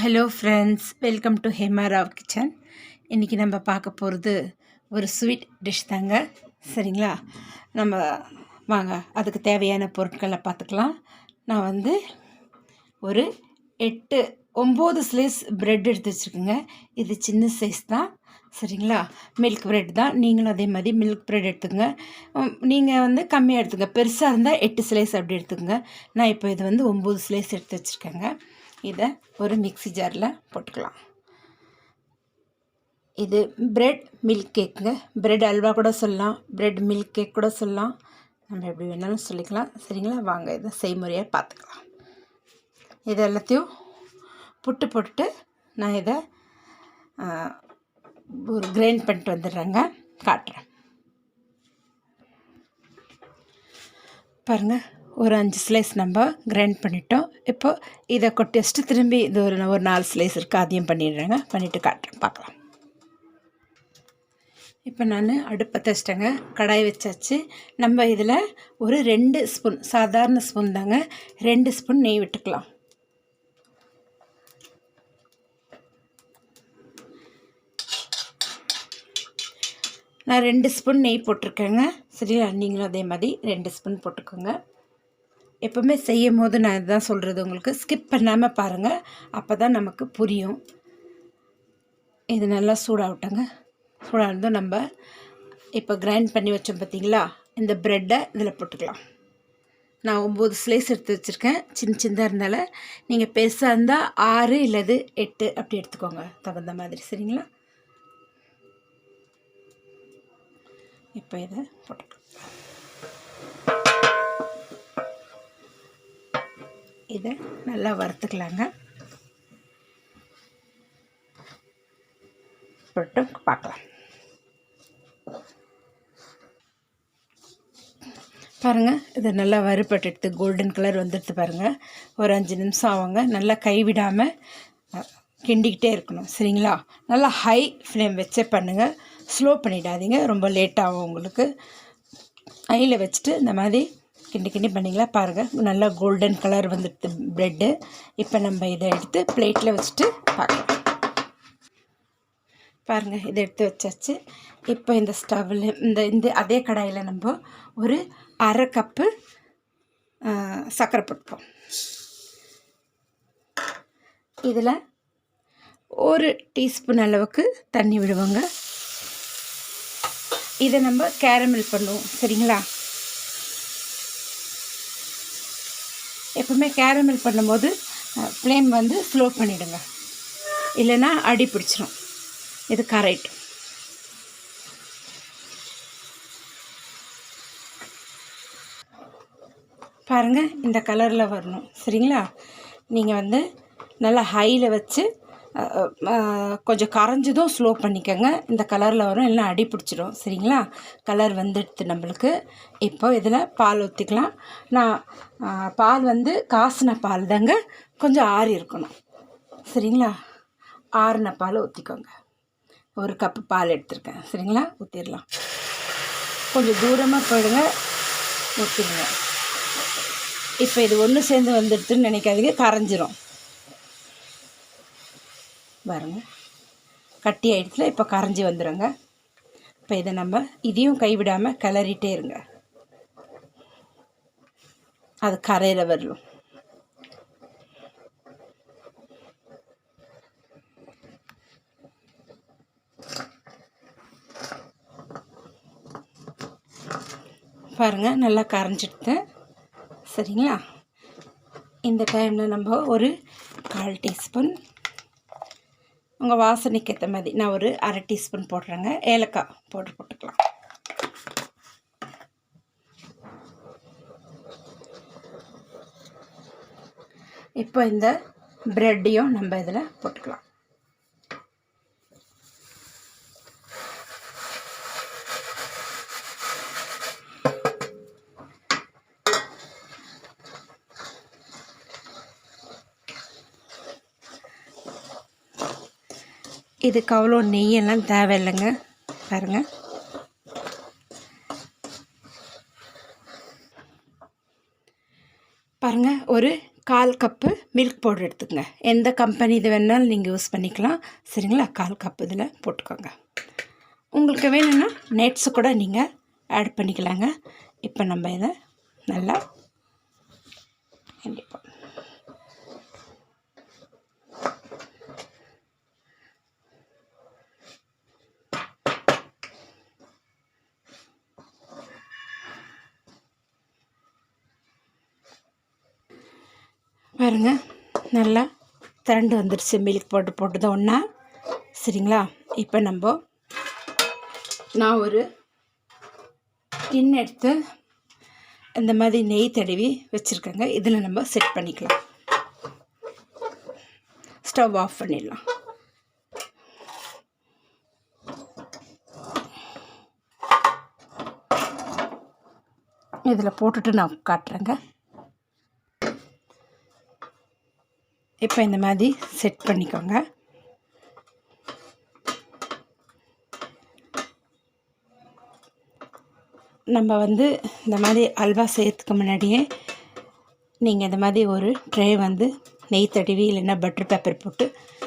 Hello friends welcome to Hema Rao kitchen இன்றைக்கி நம்ம பார்க்க போகிறது ஒரு ஸ்வீட் டிஷ் தாங்க. சரிங்களா? நம்ம வாங்க அதுக்கு தேவையான பொருட்களை பார்த்துக்கலாம். நான் வந்து ஒரு எட்டு ஒம்பது ஸ்லைஸ் ப்ரெட் எடுத்து வச்சுருக்கேங்க. இது சின்ன சைஸ் தான். சரிங்களா? மில்க் ப்ரெட் தான். நீங்களும் அதே மாதிரி மில்க் ப்ரெட் எடுத்துக்கோங்க. நீங்கள் வந்து கம்மியாக எடுத்துங்க பெருசாக இருந்தால் எட்டு ஸ்லைஸ் அப்படி எடுத்துக்கோங்க. நான் இப்போ இது வந்து ஒம்பது ஸ்லைஸ் எடுத்து வச்சுருக்கேங்க. இதை ஒரு மிக்ஸி ஜாரில் போட்டுக்கலாம். இது பிரெட் மில்க் கேக்குங்க பிரெட் அல்வா கூட சொல்லலாம். பிரெட் மில்க் கேக் கூட சொல்லலாம். நம்ம எப்படி வேணாலும் சொல்லிக்கலாம். சரிங்களா? வாங்க இதை செய்முறையாக பார்த்துக்கலாம் இது எல்லாத்தையும் புட்டு போட்டுட்டு நான் இதை ஒரு கிரைண்ட் பண்ணிட்டு வந்துடுறேங்க. காட்டுறேன். பாருங்கள் ஒரு அஞ்சு ஸ்லைஸ் நம்ம கிரைண்ட் பண்ணிட்டோம். இப்போ இதை கொட்டி திரும்பி இது ஒரு ஒரு நாலு ஸ்லைஸ் இருக்குது அதையும் பண்ணிடுறேங்க. பண்ணிவிட்டு காட்டுறேன் பார்க்கலாம். இப்போ நான் அடுப்பை தச்சிட்டேங்க. கடாய் வச்சாச்சு. நம்ம இதில் ஒரு ரெண்டு ஸ்பூன் சாதாரண ஸ்பூன் தாங்க. ரெண்டு ஸ்பூன் நெய் விட்டுக்கலாம். நான் ரெண்டு ஸ்பூன் நெய் போட்டிருக்கேங்க. சரியா? நீங்களும் அதே மாதிரி ரெண்டு ஸ்பூன் போட்டுக்கோங்க. எப்போவுமே செய்யும் போது நான் இதுதான் சொல்கிறது உங்களுக்கு. ஸ்கிப் பண்ணாமல் பாருங்கள் அப்போ தான் நமக்கு புரியும். இது நல்லா சூடாகட்டங்க. சூடாக இருந்தும் நம்ம இப்போ கிரைண்ட் பண்ணி வச்சோம் பார்த்தீங்களா இந்த ப்ரெட்டை இதில் போட்டுக்கலாம். நான் ஒம்பது ஸ்லைஸ் எடுத்து வச்சுருக்கேன். சின்ன சின்னதாக இருந்தால நீங்கள் பெருசாக இருந்தால் ஆறு இல்லது எட்டு அப்படி எடுத்துக்கோங்க. தகுந்த மாதிரி. சரிங்களா? இப்போ இதை போட்டுக்கலாம். இதை நல்லா வறுத்துக்கலாங்க. போட்டு பார்க்கலாம். பாருங்கள் இது நல்லா வறுப்பட்டு கோல்டன் கலர் வந்துடுது பாருங்கள் ஒரு அஞ்சு நிமிஷம் ஆகுங்க. நல்லா கைவிடாமல் கிண்டிக்கிட்டே இருக்கணும். சரிங்களா? நல்லா ஹை ஃப்ளேம் வச்சே பண்ணுங்கள் ஸ்லோ பண்ணிடாதீங்க. ரொம்ப லேட் ஆகும் உங்களுக்கு. ஐயில் வச்சுட்டு இந்த மாதிரி கிண்டி கிண்டி பண்ணிங்களா? பாருங்கள் நல்லா கோல்டன் கலர் வந்துடுது ப்ரெட்டு இப்போ நம்ம இதை எடுத்து பிளேட்டில் வச்சுட்டு பார்க்கலாம். பாருங்கள் இதை எடுத்து வச்சாச்சு. இப்போ இந்த ஸ்டவ்வில் இந்த இந்த அதே கடாயில் நம்ம ஒரு அரை கப்பு சர்க்கரை போட்டுப்போம். இதில் ஒரு டீஸ்பூன் அளவுக்கு தண்ணி விடுவோங்க. இதை நம்ம கேரமல் பண்ணுவோம் சரிங்களா? எப்பவுமே கேரமல் பண்ணும்போது ஃப்ளேம் வந்து ஸ்லோ பண்ணிவிடுங்க இல்லைன்னா அடி பிடிச்சிரும். இது கரெக்ட் பாருங்கள் இந்த கலரில் வரணும். சரிங்களா? நீங்கள் வந்து நல்லா ஹையில் வச்சு கொஞ்சம் கரைஞ்சதும் ஸ்லோ பண்ணிக்கோங்க. இந்த கலரில் வரும். எல்லாம் அடி பிடிச்சிடும். சரிங்களா? கலர் வந்துடுது நம்மளுக்கு. இப்போ இதில் பால் ஊற்றிக்கலாம் நான் பால் வந்து காசின பால் தாங்க. கொஞ்சம் ஆறி இருக்கணும். சரிங்களா? ஆறின பால் ஊற்றிக்கோங்க ஒரு கப்பு பால் எடுத்துருக்கேன். சரிங்களா? ஊற்றிடலாம் கொஞ்சம் தூரமாக போயிடுங்க. ஊற்றிடுங்க இப்போ இது ஒன்று சேர்ந்து வந்துடுதுன்னு நினைக்காதீங்க. கரைஞ்சிரும். பாருங்கள் கட்டி ஆயிடுச்சுல இப்போ கரைஞ்சி வந்துடுங்க இப்போ இதை நம்ம இதையும் கைவிடாமல் கிளறிட்டே இருங்க. அது கரையிற வரலும் பாருங்கள் நல்லா கரைஞ்சிடுது. சரிங்களா? இந்த டைமில் நம்ம ஒரு கால் டீஸ்பூன் உங்கள் வாசனைக்கு ஏற்ற மாதிரி நான் ஒரு அரை டீஸ்பூன் போடுறேங்க. ஏலக்காய் போட்டு போட்டுக்கலாம். இப்போ இந்த ப்ரெட்டையும் நம்ம இதில் போட்டுக்கலாம். இதுக்கு அவ்வளோ நெய்யெல்லாம் தேவையில்லைங்க. பாருங்கள் பாருங்கள் ஒரு கால் கப்பு மில்க் பவுடர் எடுத்துக்கங்க. எந்த கம்பெனி இது வேணாலும் நீங்கள் யூஸ் பண்ணிக்கலாம். சரிங்களா? கால் கப்பு இதில் போட்டுக்கோங்க. உங்களுக்கு வேணும்னா நெட்ஸு கூட நீங்கள் ஆட் பண்ணிக்கலாங்க. இப்போ நம்ம இதை நல்லா கண்டிப்பாக பாருங்க நல்லா திரண்டு வந்துடுச்சு மில்க் போட்டு போட்டது ஒன்றா சரிங்களா? இப்போ நம்ம நான் ஒரு டின் எடுத்து இந்த மாதிரி நெய் தடவி வச்சுருக்கேங்க. இதில் நம்ம செட் பண்ணிக்கலாம். ஸ்டவ் ஆஃப் பண்ணிடலாம். இதில் போட்டுட்டு நான் காட்டுறேங்க. இப்போ இந்த மாதிரி செட் பண்ணிக்கோங்க. நம்ம வந்து இந்த மாதிரி அல்வா செய்யறதுக்கு முன்னாடியே நீங்கள் இந்த மாதிரி ஒரு ட்ரே வந்து நெய் தடவி இல்லைன்னா பட்டர் பேப்பர் போட்டு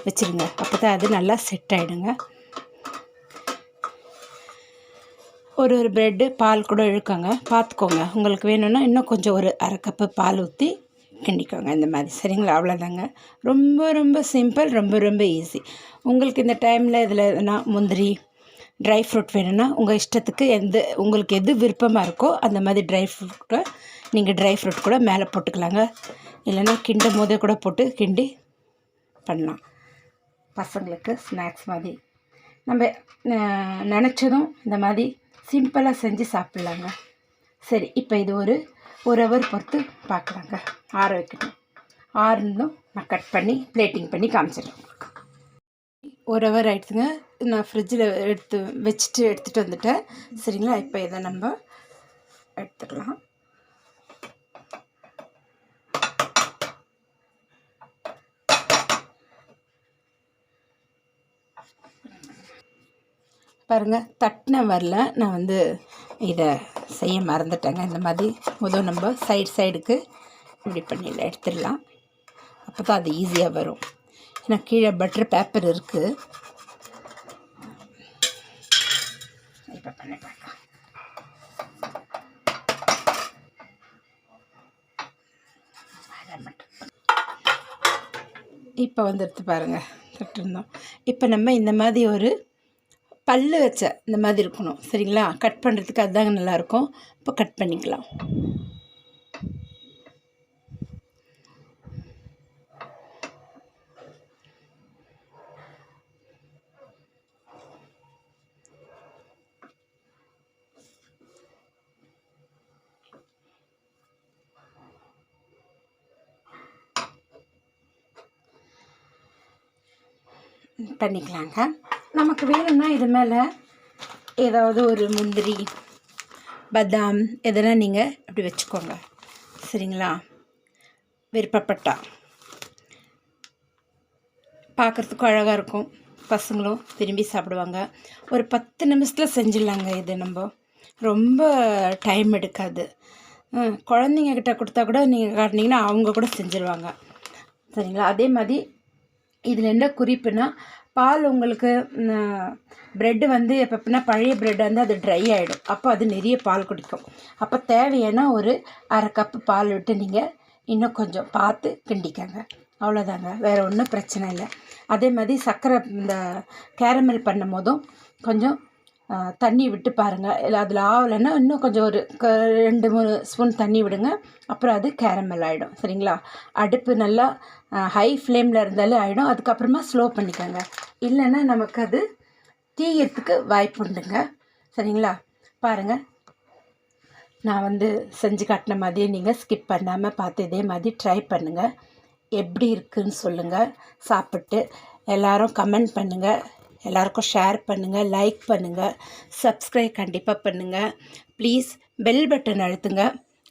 வச்சுருங்க. அப்போ தான் அது நல்லா செட் ஆகிடுங்க ஒரு ஒரு ப்ரெட்டு பால் கூட இழுக்கோங்க. பார்த்துக்கோங்க. உங்களுக்கு வேணும்னா இன்னும் கொஞ்சம் ஒரு அரை கப்பு பால் ஊற்றி கிண்டிக்கோங்க. இந்த மாதிரி சரிங்களா? அவ்வளோதாங்க ரொம்ப ரொம்ப சிம்பிள் ரொம்ப ரொம்ப ஈஸி உங்களுக்கு இந்த டைமில் இதில் எதுனா முந்திரி ட்ரை ஃப்ரூட் வேணும்னா உங்கள் இஷ்டத்துக்கு எந்த உங்களுக்கு எது விருப்பமாக இருக்கோ அந்த மாதிரி ட்ரை ஃப்ரூட்டை நீங்கள் ட்ரை ஃப்ரூட் கூட மேலே போட்டுக்கலாங்க. இல்லைன்னா கிண்டும் போதே கூட போட்டு கிண்டி பண்ணலாம். பசங்களுக்கு ஸ்நாக்ஸ் மாதிரி. நம்ம நினச்சதும் இந்த மாதிரி சிம்பிளாக செஞ்சு சாப்பிட்லாங்க. சரி இப்போ இது ஒரு ஒரு ஹவர் பொறுத்து பார்க்கலாங்க. ஆற வைக்கணும் ஆறுனும் நான் கட் பண்ணி பிளேட்டிங் பண்ணி காமிச்சிடுறேன் ஒரு ஹவர் ஆயிடுச்சுங்க. நான் ஃப்ரிட்ஜில் எடுத்து வச்சுட்டு எடுத்துகிட்டு வந்துட்டேன். சரிங்களா? இப்போ இதை நம்ம எடுத்துக்கலாம் பாருங்கள் தட்டின வரல. நான் வந்து இதை செய்ய மறந்துட்டேங்க. இந்த மாதிரி முதல் நம்ம சைடு சைடுக்கு இப்படி பண்ணி எடுத்துடலாம். அப்போ தான் அது ஈஸியாக வரும். ஏன்னா கீழே பட்டர் பேப்பர் இருக்குது இப்போ பண்ணி பார்க்கலாம். இப்போ வந்துடுத்து பாருங்கள் தட்டிருந்தோம் இப்போ நம்ம இந்த மாதிரி ஒரு பல்லு வச்ச இந்த மாதிரி இருக்கணும் சரிங்களா? கட் பண்ணுறதுக்கு அதுதாங்க நல்லாயிருக்கும். இப்போ கட் பண்ணிக்கலாம். பண்ணிக்கலாங்க. நமக்கு வேணும்னா இது மேலே ஏதாவது ஒரு முந்திரி பதாம் இதெல்லாம் நீங்கள் அப்படி வச்சுக்கோங்க. சரிங்களா? விருப்பப்பட்டா. பார்க்குறதுக்கும் அழகாக இருக்கும். பசங்களும் விரும்பி சாப்பிடுவாங்க. ஒரு பத்து நிமிஷத்தில் செஞ்சிடலாங்க இது நம்ம. ரொம்ப டைம் எடுக்காது. குழந்தைங்க கிட்ட கொடுத்தா கூட நீங்கள் காட்டினீங்கன்னா அவங்க கூட செஞ்சுருவாங்க. சரிங்களா? அதே மாதிரி இதில் என்ன குறிப்புனா பால் உங்களுக்கு ப்ரெட்டு வந்து எப்பப்பனா பழைய ப்ரெட் வந்து அது ட்ரை ஆகிடும் அப்போ அது நிறைய பால் குடிக்கும். அப்போ தேவையான ஒரு அரை கப்பு பால் விட்டு நீங்கள் இன்னும் கொஞ்சம் பார்த்து கிண்டிக்கங்க. அவ்வளோதாங்க வேறு ஒன்றும் பிரச்சனை இல்லை. அதே மாதிரி சர்க்கரை இந்த கேரமல் பண்ணும் போதும் கொஞ்சம் தண்ணி விட்டு பாருங்கள் இல்லை அதில் ஆகலைன்னா இன்னும் கொஞ்சம் ஒரு க ரெண்டு மூணு ஸ்பூன் தண்ணி விடுங்க. அப்புறம் அது கேரமல் ஆகிடும் சரிங்களா? அடுப்பு நல்லா ஹை ஃப்ளேமில் இருந்தாலே ஆகிடும் அதுக்கப்புறமா ஸ்லோ பண்ணிக்கோங்க. இல்லைன்னா நமக்கு அது தீயத்துக்கு வாய்ப்பு உண்டுங்க. சரிங்களா? பாருங்கள் நான் வந்து செஞ்சு காட்டின மாதிரியே நீங்கள் ஸ்கிப் பண்ணாமல் பார்த்து இதே மாதிரி ட்ரை பண்ணுங்கள் எப்படி இருக்குதுன்னு சொல்லுங்கள் சாப்பிட்டு எல்லோரும் கமெண்ட் பண்ணுங்கள் எல்லாருக்கும் ஷேர் பண்ணுங்கள் லைக் பண்ணுங்கள் சப்ஸ்கிரைப் கண்டிப்பாக பண்ணுங்கள் ப்ளீஸ் பெல் பட்டன் அழுத்துங்க.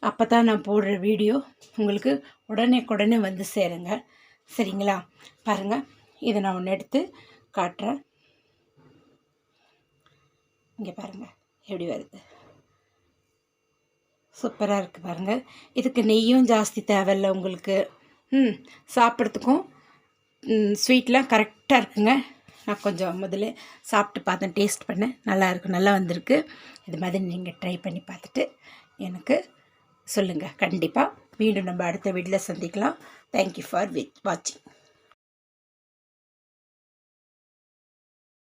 அப்போ தான் நான் போடுற வீடியோ உங்களுக்கு உடனே உடனே வந்து சேருங்க. சரிங்களா? பாருங்கள் இதை நான் ஒன்று எடுத்து காட்டுறேன். இங்கே பாருங்கள் எப்படி வருது? சூப்பராக இருக்குது பாருங்கள் இதுக்கு நெய்யும் ஜாஸ்தி தேவையில்லை உங்களுக்கு. ம் சாப்பிட்றதுக்கும் ஸ்வீட்லாம் கரெக்டாக இருக்குங்க. நான் கொஞ்சம் முதல்ல சாப்பிட்டு பார்த்தேன் டேஸ்ட் பண்ணேன். நல்லா நல்லா வந்திருக்கு. இது மாதிரி நீங்கள் ட்ரை பண்ணி பார்த்துட்டு எனக்கு சொல்லுங்கள் கண்டிப்பாக மீண்டும் நம்ம அடுத்த வீட்டில் சந்திக்கலாம். தேங்க்யூ ஃபார் வாட்சிங்